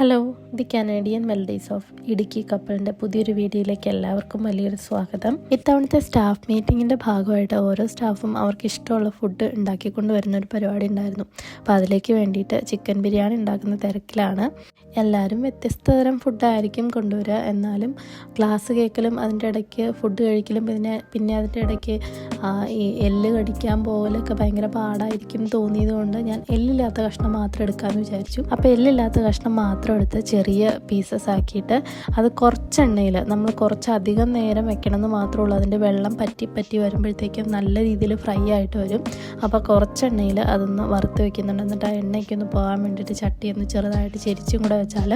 Hello the Canadian melodies of Idukki കപ്പലിന്റെ പുതിയൊരു വീഡിയോയിലേക്ക് എല്ലാവർക്കും വലിയൊരു സ്വാഗതം. ഇത്തവണത്തെ സ്റ്റാഫ് മീറ്റിങ്ങിന്റെ ഭാഗമായിട്ട് ഓരോ സ്റ്റാഫും അവർക്ക് ഇഷ്ടമുള്ള ഫുഡ് ഉണ്ടാക്കിക്കൊണ്ട് വരുന്ന ഒരു പരിപാടി ഉണ്ടായിരുന്നു. അപ്പോൾ അതിലേക്ക് വേണ്ടിയിട്ട് ചിക്കൻ ബിരിയാണി ഉണ്ടാക്കുന്ന തിരക്കിലാണ്. എല്ലാവരും വ്യത്യസ്ത തരം ഫുഡായിരിക്കും കൊണ്ടുവരിക. എന്നാലും ക്ലാസ് കേക്കലും അതിന്റെ ഇടയ്ക്ക് ഫുഡ് കഴിക്കലും പിന്നെ പിന്നെ അതിന്റെ ഇടയ്ക്ക് ഈ എല്ല് കടിക്കാൻ പോകലൊക്കെ ഭയങ്കര പാടായിരിക്കും തോന്നിയത് കൊണ്ട് ഞാൻ എല്ലില്ലാത്ത കഷ്ണം മാത്രം എടുക്കാമെന്ന് വിചാരിച്ചു. അപ്പോൾ എല്ലില്ലാത്ത കഷ്ണം മാത്രം എടുത്ത് ചെറിയ പീസസ് ആക്കിയിട്ട് അത് കുറച്ച് എണ്ണയിൽ നമ്മൾ കുറച്ച് അധികം നേരം വെക്കണമെന്ന് മാത്രമേ ഉള്ളൂ അതിന്റെ വെള്ളം പറ്റി പറ്റി വരുമ്പോഴത്തേക്കും നല്ല രീതിയിൽ ഫ്രൈ ആയിട്ട് വരും. അപ്പോൾ കുറച്ച് എണ്ണയിൽ അതൊന്ന് വറുത്ത് വെക്കുന്നുണ്ട്. എന്നിട്ട് ആ എണ്ണയ്ക്ക് ഒന്ന് പോകാൻ വേണ്ടിയിട്ട് ചട്ടി ഒന്ന് ചെറുതായിട്ട് ചെരിച്ചും കൂടെ വെച്ചാൽ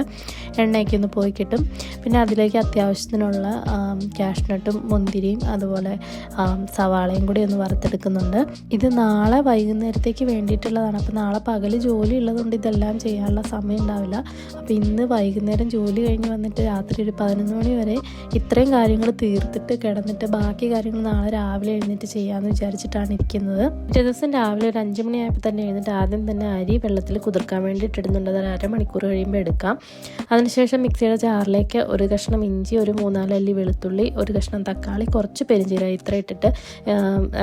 എണ്ണയ്ക്കൊന്ന് പോയി കിട്ടും. പിന്നെ അതിലേക്ക് അത്യാവശ്യത്തിനുള്ള ക്യാഷ്നട്ടും മുന്തിരിയും അതുപോലെ സവാളയും കൂടി ഒന്ന് വറുത്തെടുക്കുന്നുണ്ട്. ഇത് നാളെ വൈകുന്നേരത്തേക്ക് വേണ്ടിയിട്ടുള്ളതാണ്. അപ്പോൾ നാളെ പകൽ ജോലി ഉള്ളതുകൊണ്ട് ഇതെല്ലാം ചെയ്യാനുള്ള സമയം ഉണ്ടാവില്ല. അപ്പോൾ ഇന്ന് വൈകുന്നേരം ജോലി കഴിഞ്ഞ് വന്നിട്ട് രാത്രി ഒരു പതിനൊന്ന് മണി വരെ ഇത്രയും കാര്യങ്ങൾ തീർത്തിട്ട് കിടന്നിട്ട് ബാക്കി കാര്യങ്ങൾ നാളെ രാവിലെ എഴുന്നേറ്റ് ചെയ്യാമെന്ന് വിചാരിച്ചിട്ടാണ് ഇരിക്കുന്നത്. പിറ്റേ ദിവസം രാവിലെ ഒരു അഞ്ച് മണിയായപ്പോൾ തന്നെ എഴുന്നിട്ട് ആദ്യം തന്നെ അരി വെള്ളത്തിൽ കുതിർക്കാൻ വേണ്ടിയിട്ട് ഇടുന്നുണ്ട്. അത് അരമണിക്കൂർ കഴിയുമ്പോൾ എടുക്കാം. അതിനുശേഷം മിക്സിയുടെ ജാറിലേക്ക് ഒരു കഷ്ണം ഇഞ്ചി ഒരു മൂന്നാലല്ലി വെളുത്തുള്ളി ഒരു കഷ്ണം തക്കാളി കുറച്ച് പെരിഞ്ചീരകം ഇത്ര ഇട്ടിട്ട്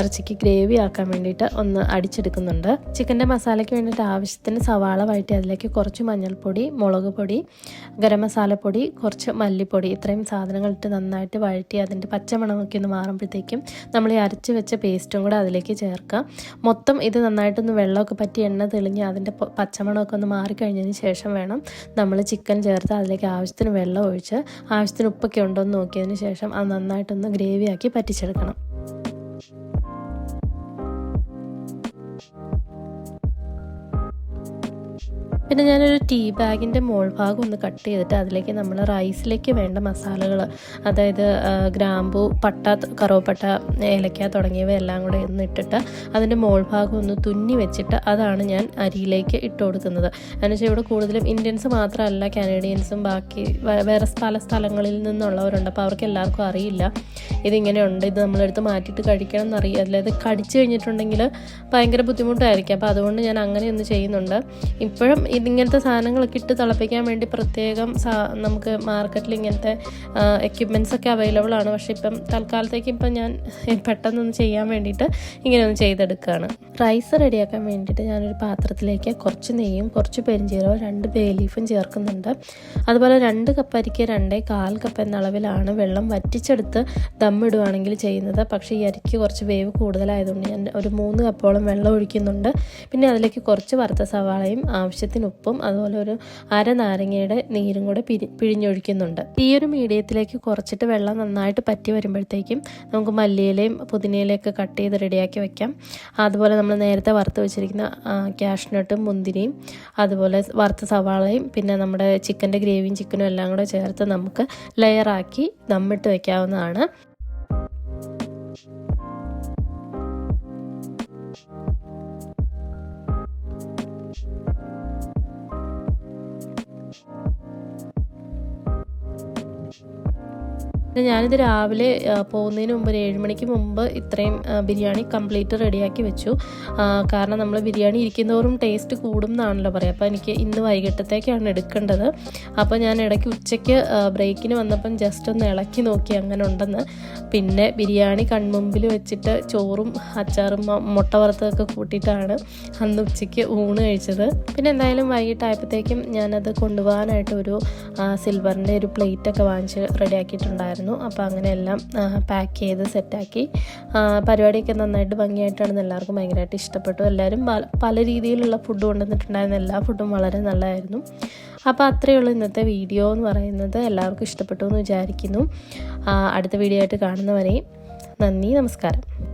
ഇറച്ചിക്ക് ഗ്രേവി ആക്കാൻ വേണ്ടിയിട്ട് ഒന്ന് അടിച്ചെടുക്കുന്നുണ്ട്. ചിക്കന്റെ മസാലയ്ക്ക് വേണ്ടിയിട്ട് ആവശ്യത്തിന് സവാള വഴറ്റി അതിലേക്ക് കുറച്ച് മഞ്ഞൾപ്പൊടി മുളക് പൊടി ഗരം മസാലപ്പൊടി കുറച്ച് മല്ലിപ്പൊടി ഇത്രയും സാധനങ്ങൾ ഇട്ട് നന്നായിട്ട് വഴറ്റി അതിന്റെ പച്ചമണമൊക്കെ ഒന്ന് മാറുമ്പോഴത്തേക്കും നമ്മൾ ഈ അരച്ച് വെച്ച പേസ്റ്റും കൂടെ അതിലേക്ക് ചേർക്കാം. മൊത്തം ഇത് നന്നായിട്ടൊന്ന് വെള്ളമൊക്കെ പറ്റി എണ്ണ തെളിഞ്ഞ് അതിന്റെ പച്ചമണമൊക്കെ ഒന്ന് മാറിക്കഴിഞ്ഞതിന് ശേഷം വേണം നമ്മൾ ചിക്കൻ ചേർത്ത് അതിലേക്ക് ആവശ്യത്തിന് വെള്ളം ഒഴിച്ച് ആവശ്യത്തിന് ഉപ്പൊക്കെ ഉണ്ടോ എന്ന് നോക്കിയതിന് ശേഷം അത് നന്നായിട്ടൊന്ന് ഗ്രേവിയാക്കി പറ്റിച്ചെടുക്കണം. പിന്നെ ഞാനൊരു ടീ ബാഗിന്റെ മോൾ ഭാഗം ഒന്ന് കട്ട് ചെയ്തിട്ട് അതിലേക്ക് നമ്മൾ റൈസിലേക്ക് വേണ്ട മസാലകൾ അതായത് ഗ്രാമ്പു പട്ട കറുവപ്പട്ട ഏലക്ക തുടങ്ങിയവ എല്ലാം കൂടെ ഒന്ന് ഇട്ടിട്ട് അതിന്റെ മോൾ ഭാഗം ഒന്ന് തുന്നി വെച്ചിട്ട് അതാണ് ഞാൻ അരിയിലേക്ക് ഇട്ട് കൊടുക്കുന്നത്. എന്നുവെച്ചാൽ ഇവിടെ കൂടുതലും ഇന്ത്യൻസ് മാത്രമല്ല കാനഡിയൻസും ബാക്കി വേറെ പല സ്ഥലങ്ങളിൽ നിന്നുള്ളവരുണ്ട്. അപ്പോൾ അവർക്ക് എല്ലാവർക്കും അറിയില്ല. ഇതിങ്ങനെയുണ്ട്. ഇത് നമ്മളെടുത്ത് മാറ്റിയിട്ട് കഴിക്കണം എന്നറിയാം അല്ലാതെ കടിച്ചു കഴിഞ്ഞിട്ടുണ്ടെങ്കിൽ ഭയങ്കര ബുദ്ധിമുട്ടായിരിക്കും. അപ്പോൾ അതുകൊണ്ട് ഞാൻ അങ്ങനെയൊന്ന് ചെയ്യുന്നുണ്ട്. ഇപ്പോഴും ഇതിങ്ങനത്തെ സാധനങ്ങളൊക്കെ ഇട്ട് തിളപ്പിക്കാൻ വേണ്ടി പ്രത്യേകം നമുക്ക് മാർക്കറ്റിൽ ഇങ്ങനത്തെ എക്യുപ്മെന്റ്സ് ഒക്കെ അവൈലബിൾ ആണ്. പക്ഷേ ഇപ്പം തൽക്കാലത്തേക്ക് ഇപ്പം ഞാൻ പെട്ടെന്നൊന്ന് ചെയ്യാൻ വേണ്ടിയിട്ട് ഇങ്ങനെ ഒന്ന് ചെയ്തെടുക്കുകയാണ് റൈസ് റെഡിയാക്കാൻ വേണ്ടിയിട്ട് ഞാനൊരു പാത്രത്തിലേക്ക് കുറച്ച് നെയ്യും കുറച്ച് പെരിഞ്ചീരവും രണ്ട് ബേ ലീഫും ചേർക്കുന്നുണ്ട്. അതുപോലെ രണ്ട് കപ്പ് അരിക്ക് രണ്ടേ കാൽ കപ്പ് എന്ന അളവിലാണ് വെള്ളം വറ്റിച്ചെടുത്ത് ദമ്മിടുവാണെങ്കിൽ ചെയ്യുന്നത്. പക്ഷേ ഈ അരിക്ക് കുറച്ച് വേവ് കൂടുതലായതുകൊണ്ട് ഞാൻ ഒരു മൂന്ന് കപ്പോളം വെള്ളം ഒഴിക്കുന്നുണ്ട്. പിന്നെ അതിലേക്ക് കുറച്ച് വറുത്ത സവാളയും ആവശ്യത്തിന് ഉപ്പും അതുപോലെ ഒരു അര നാരങ്ങയുടെ നീരും കൂടെ പിരി പിഴിഞ്ഞൊഴിക്കുന്നുണ്ട്. ഈ ഒരു മീഡിയത്തിലേക്ക് കുറച്ചിട്ട് വെള്ളം നന്നായിട്ട് പറ്റി വരുമ്പോഴത്തേക്കും നമുക്ക് മല്ലിയിലയും പുതിനയിലയൊക്കെ കട്ട് ചെയ്ത് റെഡിയാക്കി വെക്കാം. അതുപോലെ നമ്മൾ നേരത്തെ വറുത്ത് വെച്ചിരിക്കുന്ന ക്യാഷ്നട്ടും മുന്തിരിയും അതുപോലെ വറുത്ത സവാളയും പിന്നെ നമ്മുടെ ചിക്കന്റെ ഗ്രേവിയും ചിക്കനും എല്ലാം കൂടെ ചേർത്ത് നമുക്ക് ലെയറാക്കി ദമ്മിട്ട് വെക്കാവുന്നതാണ്. പിന്നെ ഞാനിത് രാവിലെ പോകുന്നതിന് മുമ്പ് ഒരു ഏഴുമണിക്ക് മുമ്പ് ഇത്രയും ബിരിയാണി കംപ്ലീറ്റ് റെഡിയാക്കി വെച്ചു. കാരണം നമ്മൾ ബിരിയാണി ഇരിക്കുന്നതോറും ടേസ്റ്റ് കൂടും എന്നാണല്ലോ പറയുക. അപ്പോൾ എനിക്ക് ഇന്ന് വൈകിട്ടത്തേക്കാണ് എടുക്കേണ്ടത്. അപ്പോൾ ഞാൻ ഇടയ്ക്ക് ഉച്ചയ്ക്ക് ബ്രേക്കിന് വന്നപ്പം ജസ്റ്റ് ഒന്ന് ഇളക്കി നോക്കി അങ്ങനെ ഉണ്ടെന്ന്. പിന്നെ ബിരിയാണി കൺമുമ്പിൽ വെച്ചിട്ട് ചോറും അച്ചാറും മുട്ട വറുത്തതൊക്കെ കൂട്ടിയിട്ടാണ് അന്ന് ഉച്ചയ്ക്ക് ഊണ് കഴിച്ചത്. പിന്നെ എന്തായാലും വൈകിട്ടായപ്പോഴത്തേക്കും ഞാനത് കൊണ്ടുപോകാനായിട്ട് ഒരു സിൽവറിന്റെ ഒരു പ്ലേറ്റൊക്കെ വാങ്ങിച്ച് റെഡിയാക്കിയിട്ടുണ്ടായിരുന്നു അപ്പോൾ അങ്ങനെയെല്ലാം പാക്ക് ചെയ്ത് സെറ്റാക്കി പരിപാടിയൊക്കെ നന്നായിട്ട് ഭംഗിയായിട്ടാണ് എല്ലാവർക്കും ഭയങ്കരമായിട്ട് ഇഷ്ടപ്പെട്ടു. എല്ലാവരും പല രീതിയിലുള്ള ഫുഡ് കൊണ്ടുവന്നിട്ടുണ്ടായിരുന്ന എല്ലാ ഫുഡും വളരെ നല്ലതായിരുന്നു. അപ്പോൾ അത്രയേ ഉള്ളൂ ഇന്നത്തെ വീഡിയോ എന്ന് പറയുന്നത്. എല്ലാവർക്കും ഇഷ്ടപ്പെട്ടു എന്ന് വിചാരിക്കുന്നു. അടുത്ത വീഡിയോ ആയിട്ട് കാണുന്നവരെയും നന്ദി നമസ്കാരം.